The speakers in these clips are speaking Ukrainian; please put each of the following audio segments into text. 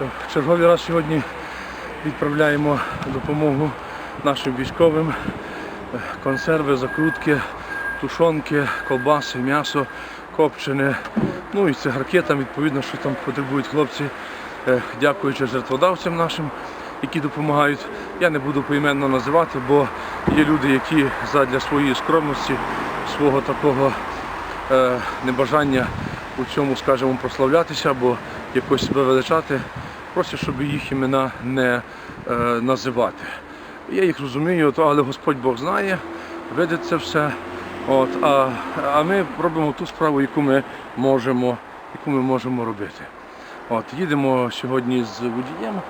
В черговий раз сьогодні відправляємо допомогу нашим військовим. Консерви, закрутки, тушонки, колбаси, м'ясо, копчене. Ну і цигарки там, відповідно, що там потребують хлопці, Е, дякуючи жертводавцям нашим, які допомагають. Я не буду поіменно називати, бо є люди, які задля своєї скромності, свого такого е, небажання у цьому, скажімо, прославлятися або якось себе величати, просять, щоб їх імена не е, називати. Я їх розумію, але Господь Бог знає, видить це все. От, а, а ми робимо ту справу, яку ми можемо, яку ми можемо робити. От, їдемо сьогодні з водієм,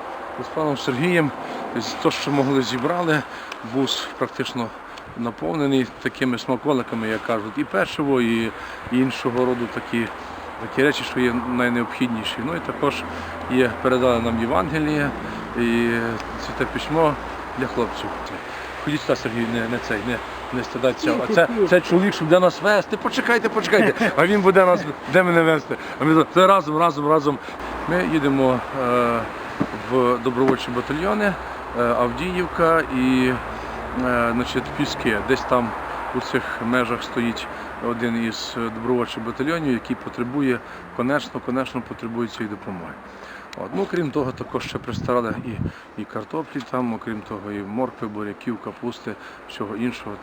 з паном Сергієм. З те, що могли зібрали, бус практично наповнений такими смаколиками, як кажуть, і і, і іншого роду такі, такі речі, що є найнеобхідніші. Ну і також є, передали нам Євангеліє і це письмо для хлопців. Ходіть сюди, Сергій, не, не цей, не, не стидаться. А це, це чоловік, щоб буде нас вести. Почекайте, почекайте. А він буде нас, де мене вести? А ми це разом, разом, разом. Ми їдемо е, в добровольчі батальйони е, Авдіївка і е, значить, Піски. Десь там у цих межах стоїть один із добровольчих батальйонів, який потребує, конечно, конечно, потребує цієї допомоги. От. Ну, крім того, також ще пристарали і, і картоплі там, окрім того, і моркви, буряків, капусти, всього іншого.